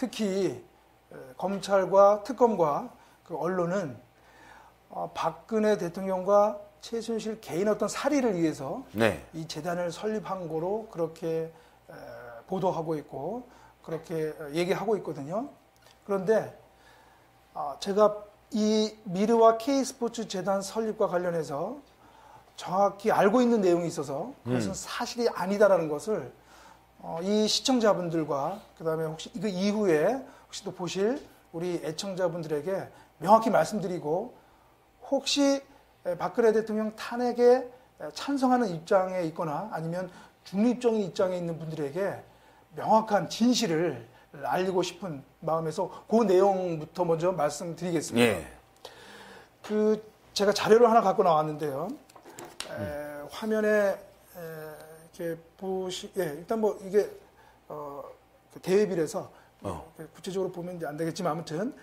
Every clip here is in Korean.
특히 검찰과 특검과 그 언론은 어, 박근혜 대통령과 최순실 개인 어떤 살의를 위해서 네. 이 재단을 설립한 거로 그렇게 에, 보도하고 있고 그렇게 얘기하고 있거든요. 그런데 아, 제가 이 미르와 K스포츠 재단 설립과 관련해서 정확히 알고 있는 내용이 있어서 그것은 사실이 아니다라는 것을 어, 이 시청자분들과 그 다음에 혹시 그 이후에 혹시 또 보실 우리 애청자분들에게 명확히 말씀드리고 혹시 에, 박근혜 대통령 탄핵에 에, 찬성하는 입장에 있거나 아니면 중립적인 입장에 있는 분들에게 명확한 진실을 알리고 싶은 마음에서 그 내용부터 먼저 말씀드리겠습니다. 예. 그 제가 자료를 하나 갖고 나왔는데요. 에, 화면에 에, 이렇게 보시, 예, 일단 뭐 이게 어, 그 대회비라서 어. 구체적으로 보면 이제 안 되겠지만 아무튼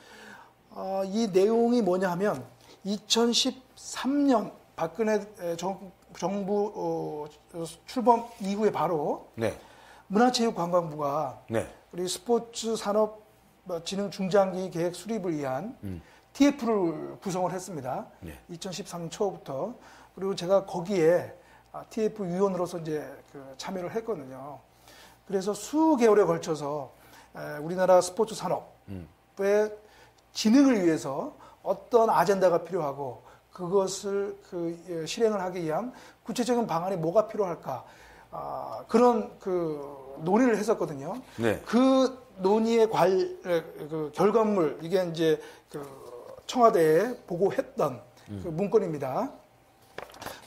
어, 이 내용이 뭐냐 하면 2013년 박근혜 에, 정, 정부 어, 출범 이후에 바로 네. 문화체육관광부가 네. 우리 스포츠 산업 진흥 중장기 계획 수립을 위한 TF를 구성을 했습니다. 네. 2013년 초부터 그리고 제가 거기에 아, TF 위원으로서 이제 그 참여를 했거든요. 그래서 수개월에 걸쳐서 에, 우리나라 스포츠 산업의 진흥을 위해서 어떤 아젠다가 필요하고 그것을 그 예, 실행을 하기 위한 구체적인 방안이 뭐가 필요할까 아, 그런 그 논의를 했었거든요. 네. 그 논의의 관, 에, 그 결과물, 이게 이제 그 청와대에 보고했던 그 문건입니다.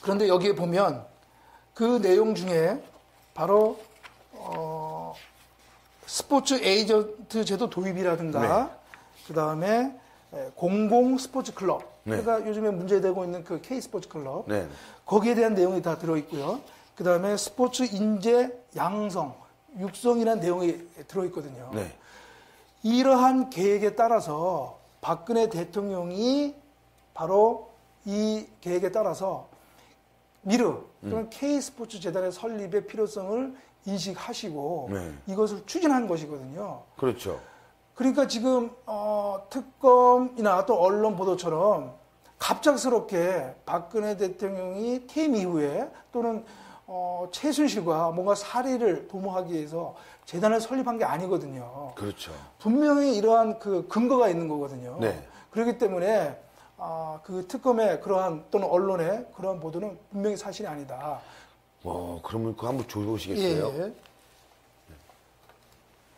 그런데 여기에 보면 그 내용 중에 바로, 어, 스포츠 에이전트 제도 도입이라든가, 그 다음에 공공 스포츠 클럽. 네. 그러니까 요즘에 문제되고 있는 그 K 스포츠 클럽. 네. 거기에 대한 내용이 다 들어 있고요. 그 다음에 스포츠 인재 양성, 육성이라는 내용이 들어 있거든요. 네. 이러한 계획에 따라서 박근혜 대통령이 바로 이 계획에 따라서 미르 또는 K 스포츠 재단의 설립의 필요성을 인식하시고 네. 이것을 추진한 것이거든요. 그렇죠. 그러니까 지금 어, 특검이나 또 언론 보도처럼 갑작스럽게 박근혜 대통령이 퇴임 이후에 또는 어, 최순실과 뭔가 살해를 도모하기 위해서 재단을 설립한 게 아니거든요. 그렇죠. 분명히 이러한 그 근거가 있는 거거든요. 네. 그렇기 때문에 아, 그 특검의 그러한 또는 언론의 그러한 보도는 분명히 사실이 아니다. 와, 그러면 그거 한번 예, 줘보시겠어요? 예.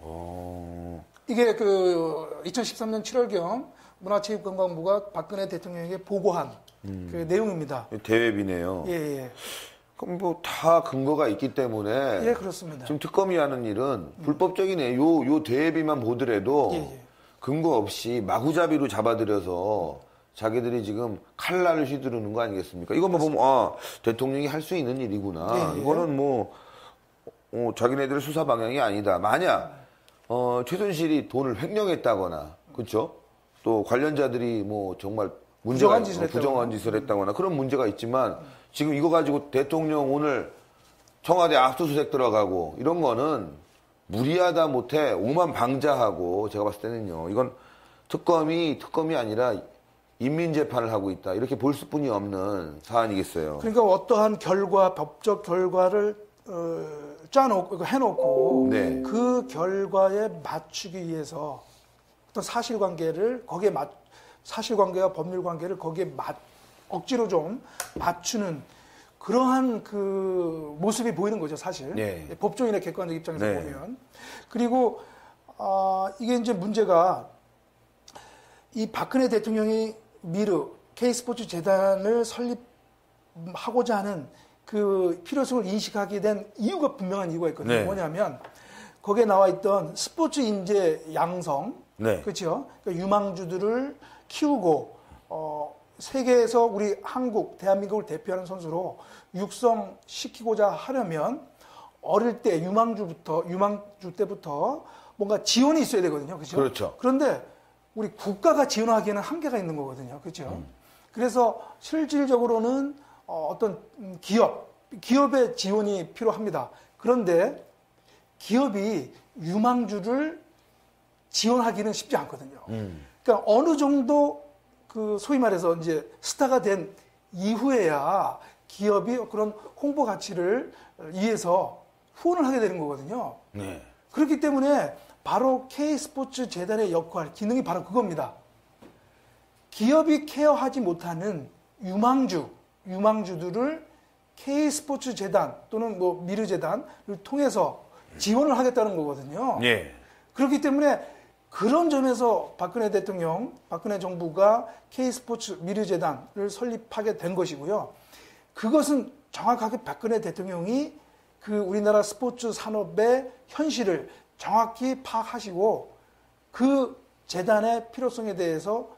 어, 이게 그 2013년 7월경 문화체육관광부가 박근혜 대통령에게 보고한 그 내용입니다. 대회비네요. 예, 예. 그럼 뭐 다 근거가 있기 때문에 예, 그렇습니다. 지금 특검이 하는 일은 불법적이네. 요, 요 대회비만 보더라도 예, 예. 근거 없이 마구잡이로 잡아들여서 자기들이 지금 칼날을 휘두르는 거 아니겠습니까? 이것만 보면, 아, 대통령이 할 수 있는 일이구나. 예, 예. 이거는 뭐, 어, 자기네들 수사 방향이 아니다. 만약, 어, 최순실이 돈을 횡령했다거나, 그쵸? 또 관련자들이 뭐 정말 문제가, 부정한 짓을 어, 부정한 했다거나. 짓을 했다거나 그런 문제가 있지만 지금 이거 가지고 대통령 오늘 청와대 압수수색 들어가고 이런 거는 무리하다 못해 오만 방자하고 제가 봤을 때는요 이건 특검이 특검이 아니라 인민재판을 하고 있다 이렇게 볼 수뿐이 없는 사안이겠어요. 그러니까 어떠한 결과, 법적 결과를 어, 짜놓고 해놓고 네. 그 결과에 맞추기 위해서 어떤 사실관계를 거기에 맞 사실관계와 법률관계를 거기에 맞 억지로 좀 맞추는 그러한 그 모습이 보이는 거죠 사실 네. 법조인의 객관적 입장에서 네. 보면 그리고 아 이게 이제 문제가 이 박근혜 대통령이 미르 K스포츠 재단을 설립하고자 하는 그 필요성을 인식하게 된 이유가 분명한 이유가 있거든요. 네. 뭐냐면 거기에 나와 있던 스포츠 인재 양성, 네. 그렇죠? 그러니까 유망주들을 키우고 어, 세계에서 우리 한국, 대한민국을 대표하는 선수로 육성시키고자 하려면 어릴 때 유망주부터 유망주 때부터 뭔가 지원이 있어야 되거든요. 그렇죠? 그렇죠. 그런데 우리 국가가 지원하기에는 한계가 있는 거거든요. 그렇죠? 그래서 실질적으로는 어, 어떤 음, 기업, 기업의 지원이 필요합니다. 그런데 기업이 유망주를 지원하기는 쉽지 않거든요. 그러니까 어느 정도 그 소위 말해서 이제 스타가 된 이후에야 기업이 그런 홍보 가치를 위해서 후원을 하게 되는 거거든요. 네. 그렇기 때문에 바로 K스포츠 재단의 역할, 기능이 바로 그겁니다. 기업이 케어하지 못하는 유망주, 유망주들을 K스포츠 재단 또는 뭐 미르 재단을 통해서 지원을 하겠다는 거거든요. 예. 그렇기 때문에 그런 점에서 박근혜 대통령, 박근혜 정부가 K스포츠 미르 재단을 설립하게 된 것이고요. 그것은 정확하게 박근혜 대통령이 그 우리나라 스포츠 산업의 현실을 정확히 파악하시고 그 재단의 필요성에 대해서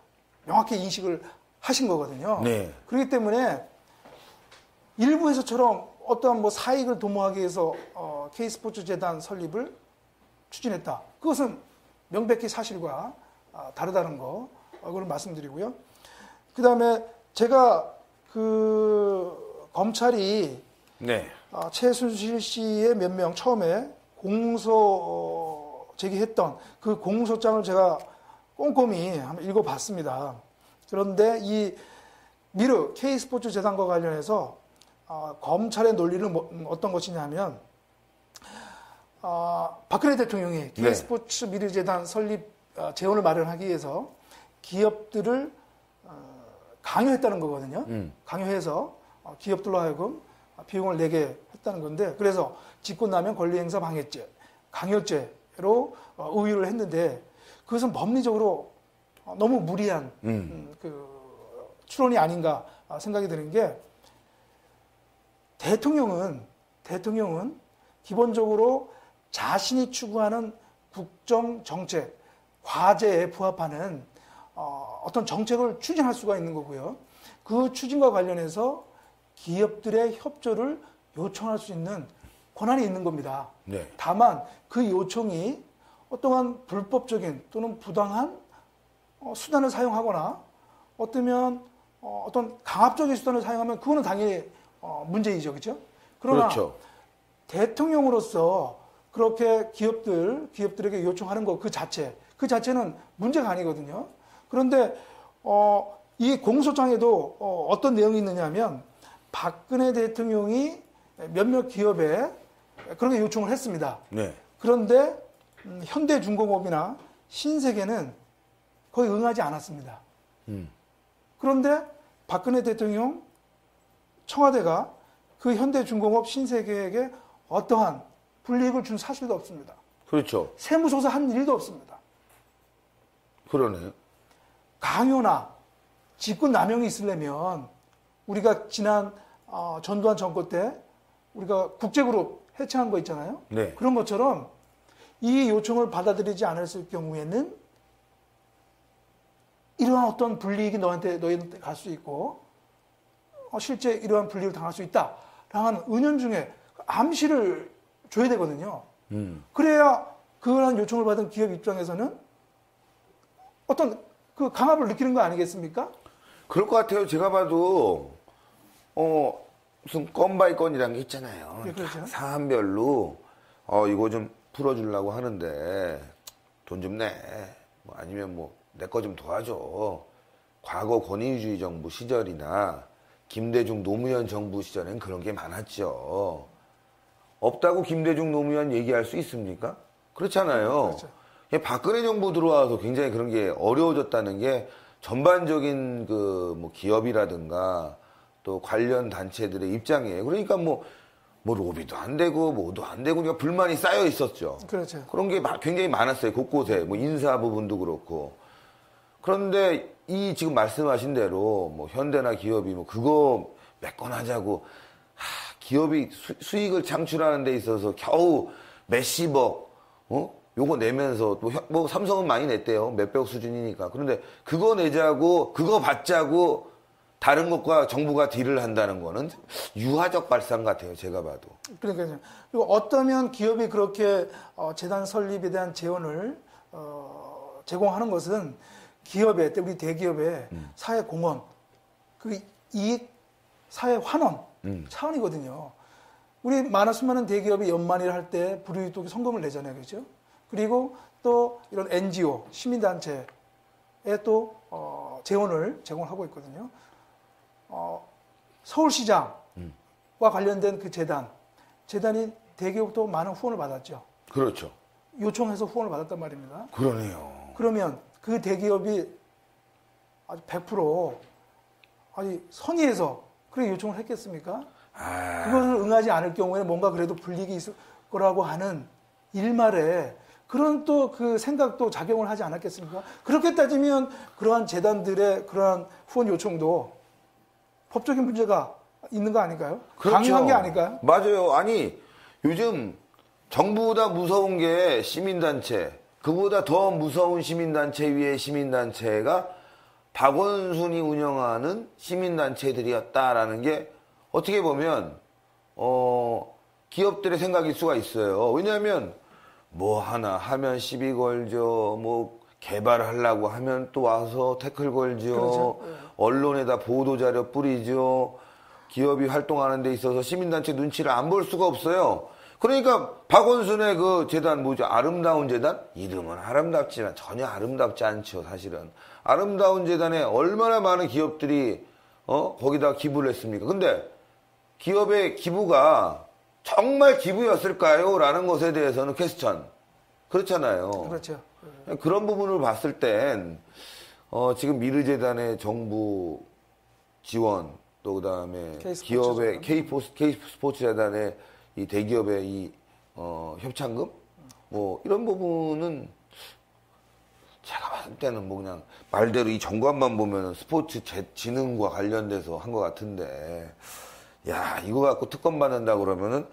명확히 인식을 하신 거거든요. 네. 그렇기 때문에 일부에서처럼 어떠한 뭐 사익을 도모하기 위해서 어, K스포츠 재단 설립을 추진했다. 그것은 명백히 사실과 아, 다르다는 거, 어, 그걸 말씀드리고요. 그 다음에 제가 그 검찰이 네. 아, 최순실 씨의 몇 명 처음에 공소 어, 제기했던 그 공소장을 제가 꼼꼼히 한번 읽어봤습니다. 그런데 이 미르 K스포츠 재단과 관련해서 어, 검찰의 논리는 뭐- 음, 어떤 것이냐면 어, 박근혜 대통령이 네. K스포츠 미르 재단 설립 어, 재원을 마련하기 위해서 기업들을 어, 강요했다는 거거든요. 음. 강요해서 어, 기업들로 하여금 비용을 내게 했다는 건데 그래서 직권남용 권리행사 방해죄, 강요죄로 어, 의유를 했는데 그것은 법리적으로 어, 너무 무리한 음. 음, 그 추론이 아닌가 아, 생각이 드는 게 대통령은 대통령은 기본적으로 자신이 추구하는 국정 정책 과제에 부합하는 어, 어떤 정책을 추진할 수가 있는 거고요. 그 추진과 관련해서 기업들의 협조를 요청할 수 있는 권한이 있는 겁니다. 네. 다만 그 요청이 어떠한 불법적인 또는 부당한 어, 수단을 사용하거나 어떠면 어, 어떤 강압적인 수단을 사용하면 그거는 당연히 어, 문제이죠, 그렇죠? 그러나 그렇죠. 대통령으로서 그렇게 기업들 기업들에게 요청하는 것 그 자체 그 자체는 문제가 아니거든요. 그런데 어, 이 공소장에도 어, 어떤 내용이 있느냐면 박근혜 대통령이 몇몇 기업에 그렇게 요청을 했습니다. 네. 그런데 음, 현대중공업이나 신세계는 거의 응하지 않았습니다. 음. 그런데 박근혜 대통령 청와대가 그 현대중공업 신세계에게 어떠한 불이익을 준 사실도 없습니다. 그렇죠. 세무조사 한 일도 없습니다. 그러네요. 강요나 직권 남용이 있으려면 우리가 지난 어, 전두환 정권 때 우리가 국제그룹 해체한 거 있잖아요. 네. 그런 것처럼 이 요청을 받아들이지 않았을 경우에는 이러한 어떤 불이익이 너한테 너희한테 갈 수 있고 어, 실제 이러한 불이익을 당할 수 있다라는 은연중에 암시를 줘야 되거든요. 음. 그래야 그러한 요청을 받은 기업 입장에서는 어떤 그 강압을 느끼는 거 아니겠습니까? 그럴 것 같아요. 제가 봐도 어 무슨 건바이 건이라는 게 있잖아요. 네, 그렇죠. 사안별로 어 이거 좀 풀어주려고 하는데 돈 좀 내. 뭐 아니면 뭐 내 거 좀 도와줘. 과거 권위주의 정부 시절이나 김대중 노무현 정부 시절엔 그런 게 많았죠. 없다고 김대중 노무현 얘기할 수 있습니까? 그렇잖아요. 그렇죠. 예, 박근혜 정부 들어와서 굉장히 그런 게 어려워졌다는 게 전반적인 그 뭐 기업이라든가 또 관련 단체들의 입장이에요. 그러니까 뭐, 뭐 로비도 안 되고 뭐도 안 되고 그러니까 불만이 쌓여 있었죠. 그렇죠. 그런 게 마- 굉장히 많았어요. 곳곳에 뭐 인사 부분도 그렇고. 그런데 이 지금 말씀하신 대로 뭐 현대나 기업이 뭐 그거 메꿔나자고 하, 기업이 수, 익을 창출하는 데 있어서 겨우 몇십억 어 요거 내면서 뭐, 현- 뭐 삼성은 많이 냈대요 몇백억 수준이니까 그런데 그거 내자고 그거 받자고 다른 것과 정부가 딜을 한다는 거는 유화적 발상 같아요 제가 봐도 그러니까요. 그리고 어떠면 기업이 그렇게 어, 재단 설립에 대한 재원을 어, 제공하는 것은 기업의 우리 대기업의 사회 공헌, 그 이익 사회 환원 차원이거든요. 우리 많은 수많은 대기업이 연말일 할 때 불이익도 성금을 내잖아요, 그렇죠? 그리고 또 이런 NGO 시민단체에 또 어, 재원을 제공하고 있거든요. 어, 서울시장과 관련된 그 재단, 재단이 대기업도 많은 후원을 받았죠. 그렇죠. 요청해서 후원을 받았단 말입니다. 그러네요. 그러면 그 대기업이 아주 100% 아니 선의해서 그렇게 요청을 했겠습니까? 아, 그것을 응하지 않을 경우에 뭔가 그래도 불이익이 있을 거라고 하는 일말에 그런 또 그 생각도 작용을 하지 않았겠습니까? 그렇게 따지면 그러한 재단들의 그러한 후원 요청도 법적인 문제가 있는 거 아닐까요? 강요한 게 아닐까요? 맞아요. 아니, 요즘 정부보다 무서운 게 시민단체, 그보다 더 무서운 시민단체 위에 시민단체가 박원순이 운영하는 시민단체들이었다라는 게 어떻게 보면, 어, 기업들의 생각일 수가 있어요. 왜냐하면 뭐 하나 하면 시비 걸죠. 뭐 개발하려고 하면 또 와서 태클 걸죠. 그렇죠. 언론에다 보도자료 뿌리죠. 기업이 활동하는 데 있어서 시민단체 눈치를 안 볼 수가 없어요. 그러니까 박원순의 그 재단 뭐죠? 아름다운 재단? 이름은 아름답지만 전혀 아름답지 않죠, 사실은. 아름다운 재단에 얼마나 많은 기업들이 어 거기다 기부를 했습니까? 근데 기업의 기부가 정말 기부였을까요? 라는 것에 대해서는 퀘스천. 그렇잖아요. 그렇죠. 그런 부분을 봤을 땐, 어, 지금 미르재단의 정부 지원, 또 그 다음에 K스포츠 기업의 K포스, K스포츠 재단의 이 대기업의 이, 어, 협찬금? 뭐, 이런 부분은 제가 봤을 때는 뭐 그냥 말대로 이 정관만 보면 스포츠 재- 진흥과 관련돼서 한 것 같은데, 야, 이거 갖고 특검 받는다 그러면은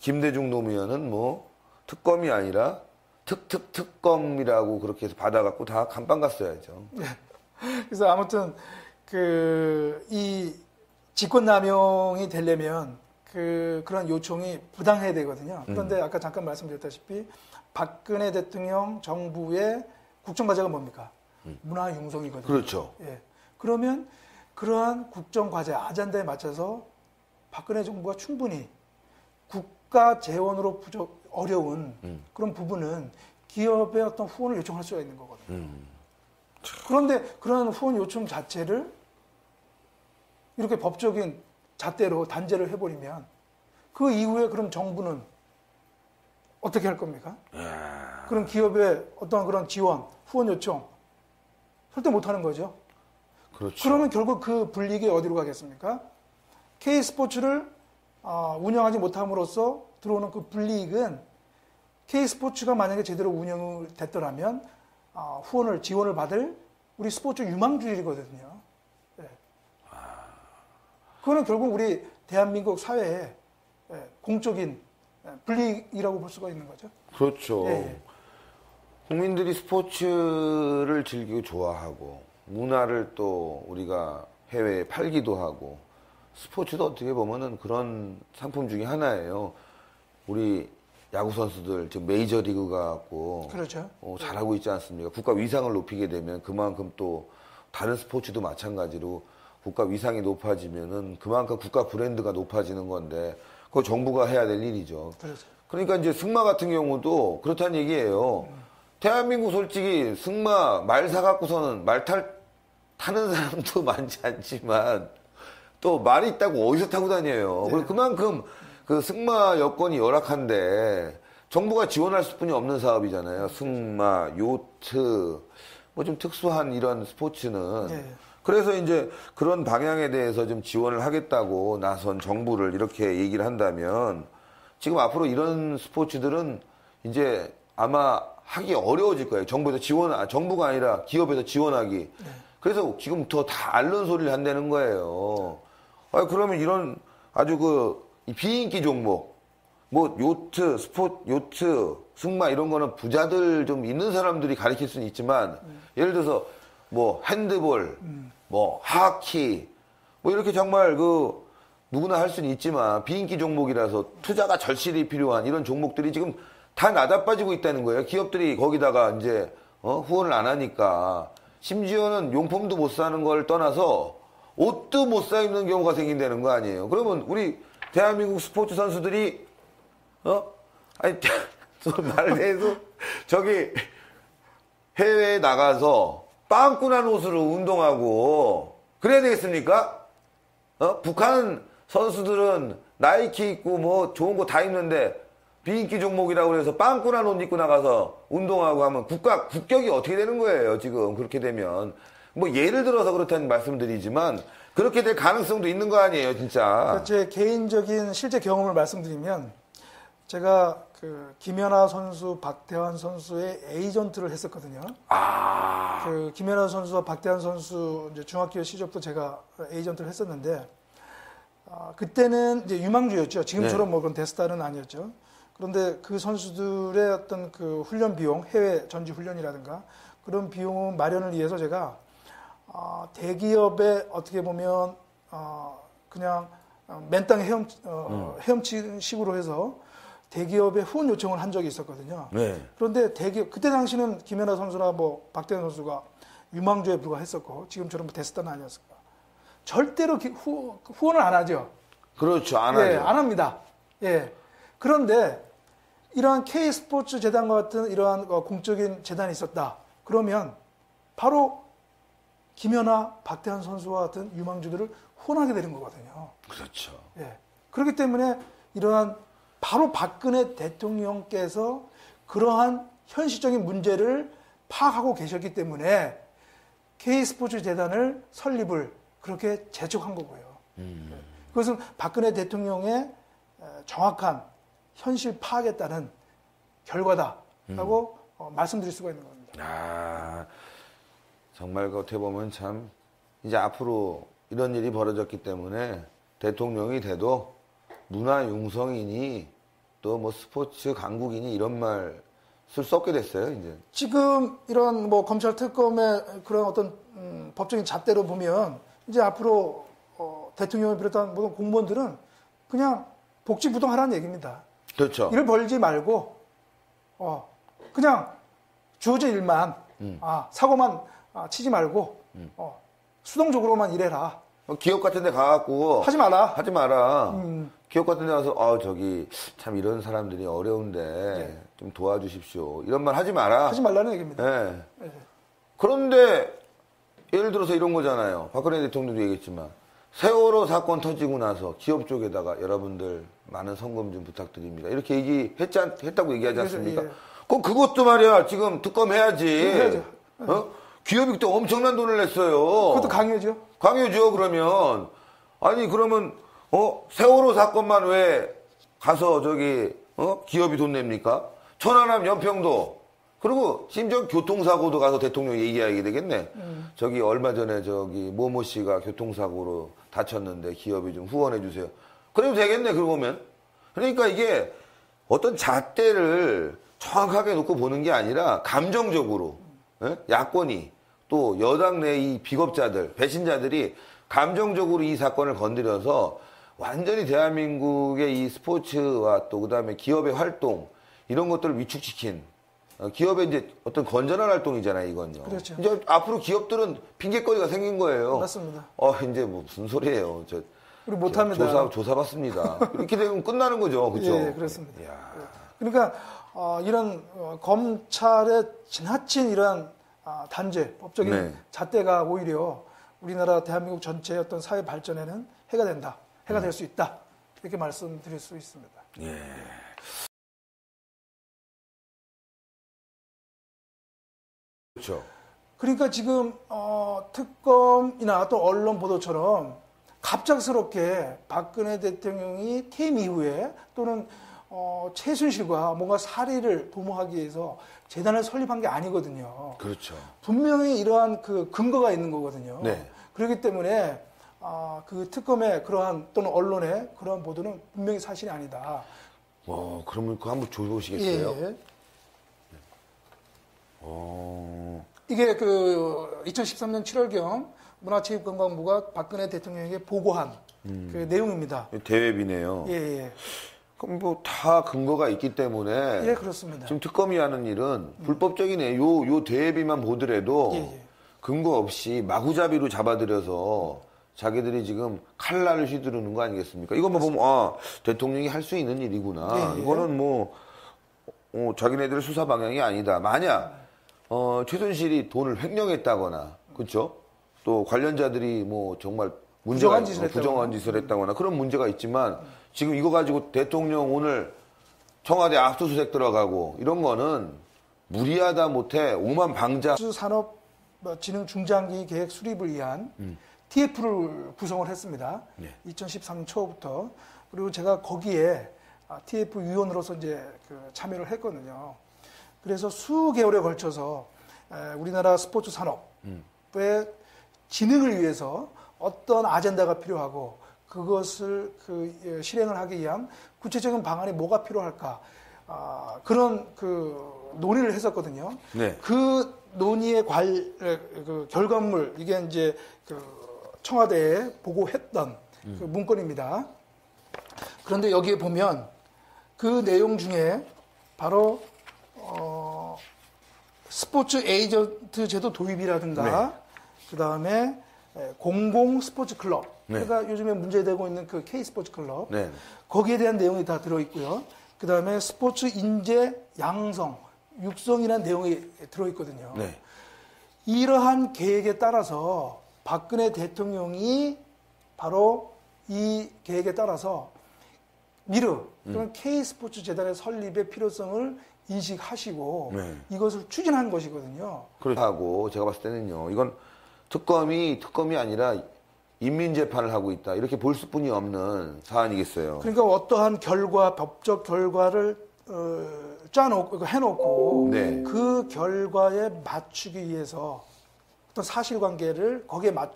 김대중 노무현은 뭐 특검이 아니라 특특 특검이라고 그렇게 해서 받아갖고 다 감방 갔어야죠. 그래서 아무튼 그 이 직권남용이 되려면 그 그런 요청이 부당해야 되거든요. 그런데 아까 잠깐 말씀드렸다시피 박근혜 대통령 정부의 국정과제가 뭡니까? 문화융성이거든요. 그렇죠. 예. 그러면 그러한 국정과제 아젠다에 맞춰서 박근혜 정부가 충분히 국가 재원으로 부족 어려운 그런 부분은 기업의 어떤 후원을 요청할 수가 있는 거거든요. 그런데 그런 후원 요청 자체를 이렇게 법적인 잣대로 단죄를 해버리면 그 이후에 그럼 정부는 어떻게 할 겁니까? 그런 기업의 어떤 그런 지원, 후원 요청 절대 못 하는 거죠. 그렇죠. 그러면 결국 그 불이익이 어디로 가겠습니까? K 스포츠를 아, 운영하지 못함으로써 들어오는 그 불이익은 K 스포츠가 만약에 제대로 운영을 됐더라면 아, 후원을 지원을 받을 우리 스포츠 유망주의거든요. 예. 그거는 결국 우리 대한민국 사회에 예, 공적인 예, 불이익이라고 볼 수가 있는 거죠. 그렇죠. 예, 예. 국민들이 스포츠를 즐기고 좋아하고 문화를 또 우리가 해외에 팔기도 하고 스포츠도 어떻게 보면은 그런 상품 중에 하나예요. 우리 야구 선수들 지금 메이저 리그가 갖고 그렇죠. 어, 잘하고 있지 않습니까? 국가 위상을 높이게 되면 그만큼 또 다른 스포츠도 마찬가지로 국가 위상이 높아지면은 그만큼 국가 브랜드가 높아지는 건데 그거 정부가 해야 될 일이죠. 그렇죠. 그러니까 이제 승마 같은 경우도 그렇다는 얘기예요. 대한민국 솔직히 승마 말 사갖고서는 말 탈, 타는 사람도 많지 않지만 또 말이 있다고 어디서 타고 다녀요. 그리고 그만큼 그 승마 여건이 열악한데 정부가 지원할 수뿐이 없는 사업이잖아요. 승마, 요트, 뭐 좀 특수한 이런 스포츠는. 네. 그래서 이제 그런 방향에 대해서 좀 지원을 하겠다고 나선 정부를 이렇게 얘기를 한다면 지금 앞으로 이런 스포츠들은 이제 아마 하기 어려워질 거예요. 정부에서 지원, 아, 정부가 아니라 기업에서 지원하기. 그래서 지금부터 다 앓는 소리를 한다는 거예요. 아, 그러면 이런 아주 그, 이 비인기 종목, 뭐, 요트, 스포츠, 요트, 승마 이런 거는 부자들 좀 있는 사람들이 가르칠 수는 있지만, 예를 들어서 뭐, 핸드볼, 뭐, 하키, 뭐 이렇게 정말 그, 누구나 할 수는 있지만, 비인기 종목이라서 투자가 절실히 필요한 이런 종목들이 지금 다 나다빠지고 있다는 거예요. 기업들이 거기다가 이제, 어, 후원을 안 하니까. 심지어는 용품도 못 사는 걸 떠나서 옷도 못 사 입는 경우가 생긴다는 거 아니에요. 그러면 우리 대한민국 스포츠 선수들이 어? 아니, 소 말을 해도 저기 해외에 나가서 빵꾸난 옷으로 운동하고 그래야 되겠습니까? 어? 북한 선수들은 나이키 입고 뭐 좋은 거 다 입는데 비인기 종목이라고 해서 빵꾸난 옷 입고 나가서 운동하고 하면 국가 국격이 어떻게 되는 거예요 지금 그렇게 되면 뭐 예를 들어서 그렇다는 말씀드리지만 그렇게 될 가능성도 있는 거 아니에요 진짜 그러니까 제 개인적인 실제 경험을 말씀드리면 제가 그 김연아 선수, 박태환 선수의 에이전트를 했었거든요. 아 그 김연아 선수와 박태환 선수 이제 중학교 시절부터 제가 에이전트를 했었는데 아, 그때는 이제 유망주였죠. 지금처럼 뭐 그런 대스타는 아니었죠. 그런데 그 선수들의 어떤 그 훈련 비용, 해외 전지 훈련이라든가 그런 비용 마련을 위해서 제가 아, 대기업에 어떻게 보면 어, 그냥 어, 맨땅 헤엄 어, 헤엄치는 식으로 해서 대기업에 후원 요청을 한 적이 있었거든요. 네. 그런데 대기업 그때 당시는 김연아 선수나 뭐 박태환 선수가 유망주에 불과했었고 지금처럼 뭐 데스타는 아니었을까. 절대로 기- 후, 후원을 안 하죠. 그렇죠 안 예, 하죠 안 합니다. 예. 그런데 이러한 K 스포츠 재단과 같은 이러한 어, 공적인 재단이 있었다. 그러면 바로 김연아, 박태환 선수와 같은 유망주들을 후원하게 되는 거거든요. 그렇죠 예. 그렇기 때문에 이러한 바로 박근혜 대통령께서 그러한 현실적인 문제를 파악하고 계셨기 때문에 K스포츠 재단을 설립을 그렇게 재촉한 거고요. 음. 예. 그것은 박근혜 대통령의 에, 정확한 현실 파악에 따른 결과다라고 어, 말씀드릴 수가 있는 겁니다. 아, 정말 그 어떻게 보면 참, 이제 앞으로 이런 일이 벌어졌기 때문에 대통령이 돼도 문화융성이니 또 뭐 스포츠 강국이니 이런 말 쓸 수 없게 됐어요, 이제. 지금 이런 뭐 검찰 특검의 그런 어떤 음, 법적인 잣대로 보면 이제 앞으로 어, 대통령을 비롯한 모든 공무원들은 그냥 복지부동하라는 얘기입니다. 그렇죠. 일을 벌지 말고 어, 그냥 주어진 일만 아, 사고만 아, 치지 말고 어, 수동적으로만 일해라. 어, 기업 같은 데 가갖고. 하지 마라. 하지 마라. 음. 기업 같은 데 가서, 아, 저기, 참 이런 사람들이 어려운데 좀 도와주십시오. 이런 말 하지 마라. 네. 하지 말라는 얘기입니다. 예. 예. 그런데 예를 들어서 이런 거잖아요. 박근혜 대통령도 얘기했지만 세월호 사건 터지고 나서 기업 쪽에다가 여러분들 많은 성금 좀 부탁드립니다. 이렇게 얘기했지 않, 했다고 얘기하지 그래서, 않습니까? 예. 그럼 그것도 말이야 지금 특검 해야지. 해야죠. 어? 기업이 또 엄청난 돈을 냈어요. 그것도 강요죠. 강요죠 그러면. 아니 그러면 어 세월호 사건만 왜 가서 저기 어 기업이 돈 냅니까? 천안함 연평도. 그리고 심지어 교통사고도 가서 대통령 얘기하게 되겠네. 저기 얼마 전에 저기 모모 씨가 교통사고로 다쳤는데 기업이 좀 후원해 주세요. 그래도 되겠네 그러면. 그러니까 이게 어떤 잣대를 정확하게 놓고 보는 게 아니라 감정적으로 예? 야권이 또 여당 내 이 비겁자들 배신자들이 감정적으로 이 사건을 건드려서 완전히 대한민국의 이 스포츠와 또 그다음에 기업의 활동 이런 것들을 위축시킨 어, 기업의 이제 어떤 건전한 활동이잖아요 이건요. 그렇죠. 이제 앞으로 기업들은 핑계거리가 생긴 거예요. 맞습니다. 어 이제 무슨 소리예요. 저 우리 못합니다. 조사 조사받습니다. 이렇게 되면 끝나는 거죠, 그렇죠? 예, 그렇습니다. 이야. 그러니까 어, 이런 어, 검찰의 지나친 이런 아, 단죄, 법적인 네. 잣대가 오히려 우리나라 대한민국 전체의 어떤 사회 발전에는 해가 된다, 해가 될수 있다 이렇게 말씀드릴 수 있습니다. 예. 그렇죠. 그러니까 지금 어, 특검이나 또 언론 보도처럼 갑작스럽게 박근혜 대통령이 퇴임 이후에 또는 어, 최순실과 뭔가 사리를 도모하기 위해서 재단을 설립한 게 아니거든요. 그렇죠. 분명히 이러한 그 근거가 있는 거거든요. 네. 그렇기 때문에 아, 그 특검의 그러한 또는 언론의 그러한 보도는 분명히 사실이 아니다. 어, 그러면 그거 한번 줘보시겠어요? 예. 어, 이게 그 2013년 7월경 문화체육관광부가 박근혜 대통령에게 보고한 그 내용입니다. 대회비네요. 예, 예. 그럼 뭐 다 근거가 있기 때문에 예, 그렇습니다. 지금 특검이 하는 일은 불법적이네. 요, 요 대회비만 보더라도 예, 예. 근거 없이 마구잡이로 잡아들여서 자기들이 지금 칼날을 휘두르는 거 아니겠습니까? 이것만 보면, 아, 대통령이 할 수 있는 일이구나. 예, 예. 이거는 뭐, 어, 자기네들 수사 방향이 아니다. 만약 어, 최순실이 돈을 횡령했다거나, 그렇죠? 또 관련자들이 뭐 정말 문제가 부정한 짓을 어, 부정한 했다거나. 짓을 했다거나 그런 문제가 있지만 지금 이거 가지고 대통령 오늘 청와대 압수수색 들어가고 이런 거는 무리하다 못해 오만 방자 수 산업 뭐 진흥 중장기 계획 수립을 위한 TF를 구성을 했습니다. 네. 2013년 초부터 그리고 제가 거기에 아, TF 위원으로서 이제 그 참여를 했거든요. 그래서 수개월에 걸쳐서 에, 우리나라 스포츠 산업의 진흥을 위해서 어떤 아젠다가 필요하고 그것을 그 예, 실행을 하기 위한 구체적인 방안이 뭐가 필요할까 아, 그런 그 논의를 했었거든요. 네. 그 논의의 관, 에, 그 결과물, 이게 이제 그 청와대에 보고했던 그 문건입니다. 그런데 여기에 보면 그 내용 중에 바로, 어, 스포츠 에이전트 제도 도입이라든가, 그 다음에 공공 스포츠 클럽. 네. 그러니까 요즘에 문제되고 있는 그 K 스포츠 클럽. 네. 거기에 대한 내용이 다 들어 있고요. 그 다음에 스포츠 인재 양성, 육성이라는 내용이 들어 있거든요. 네. 이러한 계획에 따라서 박근혜 대통령이 바로 이 계획에 따라서 미르 또는 K 스포츠 재단의 설립의 필요성을 인식하시고 네. 이것을 추진한 것이거든요. 그렇다고 제가 봤을 때는요. 이건 특검이 특검이 아니라 인민재판을 하고 있다. 이렇게 볼 수뿐이 없는 사안이겠어요. 그러니까 어떠한 결과, 법적 결과를 어, 짜놓고 해놓고 네. 그 결과에 맞추기 위해서 어떤 사실관계를 거기에 맞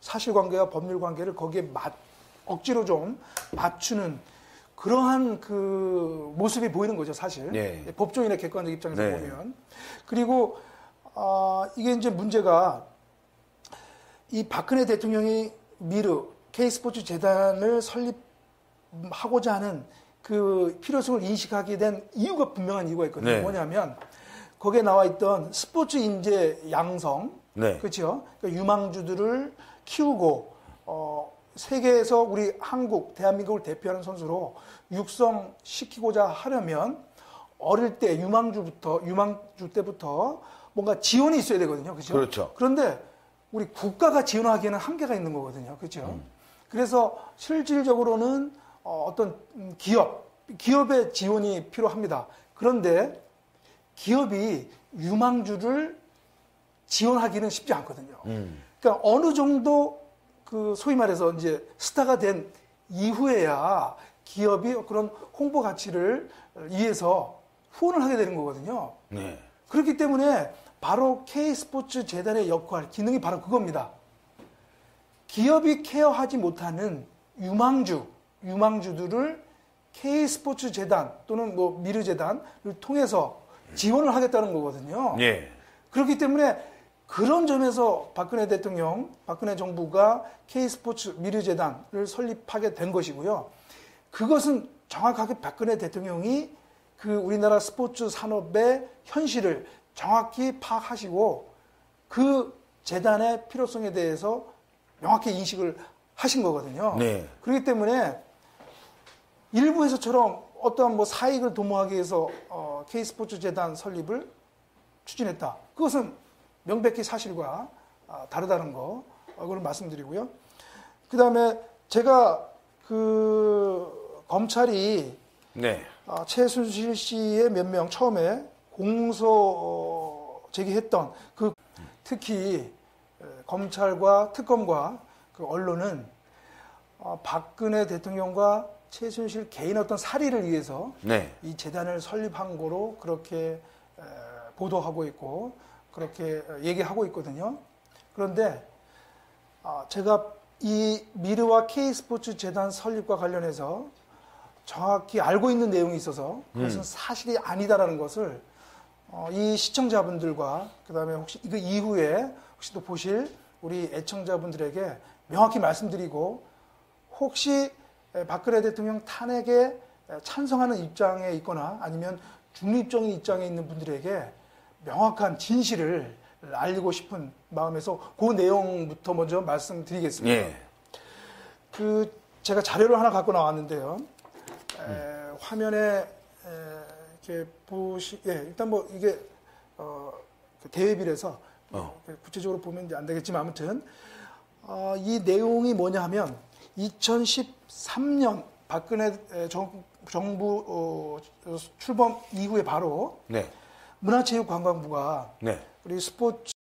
사실관계와 법률관계를 거기에 맞 억지로 좀 맞추는 그러한 그 모습이 보이는 거죠 사실 네. 법조인의 객관적 입장에서 네. 보면 그리고 아 이게 이제 문제가 이 박근혜 대통령이 미르 K스포츠 재단을 설립하고자 하는 그 필요성을 인식하게 된 이유가 분명한 이유가 있거든요. 네. 뭐냐면 거기에 나와 있던 스포츠 인재 양성, 네. 그렇죠? 그러니까 유망주들을 키우고 어, 세계에서 우리 한국, 대한민국을 대표하는 선수로 육성시키고자 하려면 어릴 때 유망주부터 유망주 때부터 뭔가 지원이 있어야 되거든요. 그렇죠? 그렇죠. 그런데 우리 국가가 지원하기에는 한계가 있는 거거든요. 그렇죠? 그래서 실질적으로는 어, 어떤 음, 기업, 기업의 지원이 필요합니다. 그런데 기업이 유망주를 지원하기는 쉽지 않거든요. 그러니까 어느 정도 그 소위 말해서 이제 스타가 된 이후에야 기업이 그런 홍보 가치를 위해서 후원을 하게 되는 거거든요. 네. 그렇기 때문에 바로 K스포츠 재단의 역할, 기능이 바로 그겁니다. 기업이 케어하지 못하는 유망주, 유망주들을 K스포츠 재단 또는 뭐 미르재단을 통해서 지원을 하겠다는 거거든요. 예. 그렇기 때문에 그런 점에서 박근혜 대통령, 박근혜 정부가 K스포츠 미르재단을 설립하게 된 것이고요. 그것은 정확하게 박근혜 대통령이 그 우리나라 스포츠 산업의 현실을 정확히 파악하시고 그 재단의 필요성에 대해서 명확히 인식을 하신 거거든요. 네. 그렇기 때문에 일부에서처럼 어떠한 뭐 사익을 도모하기 위해서 어, K스포츠 재단 설립을 추진했다. 그것은 명백히 사실과 아, 다르다는 거 어, 그걸 말씀드리고요. 그 다음에 제가 그 검찰이 네. 아, 최순실 씨의 몇 명 처음에 공소 어, 제기했던 그 특히 에, 검찰과 특검과 그 언론은 어, 박근혜 대통령과 최순실 개인 어떤 살의를 위해서 네. 이 재단을 설립한 거로 그렇게 에, 보도하고 있고 그렇게 어, 얘기하고 있거든요. 그런데 아, 제가 이 미르와 K 스포츠 재단 설립과 관련해서 정확히 알고 있는 내용이 있어서 그것은 사실이 아니다라는 것을 어, 이 시청자분들과 그다음에 혹시 그 이후에 혹시 또 보실 우리 애청자분들에게 명확히 말씀드리고 혹시 에, 박근혜 대통령 탄핵에 에, 찬성하는 입장에 있거나 아니면 중립적인 입장에 있는 분들에게 명확한 진실을 알리고 싶은 마음에서 그 내용부터 먼저 말씀드리겠습니다. 예. 그 제가 자료를 하나 갖고 나왔는데요. 에, 화면에 에, 이렇게 보시, 예, 일단 뭐 이게 어, 그 대회비례서 구체적으로 보면 이제 안 되겠지만 아무튼 어, 이 내용이 뭐냐 하면 2013년 박근혜 정, 정부 어, 출범 이후에 바로 네. 문화체육관광부가 네. 우리 스포츠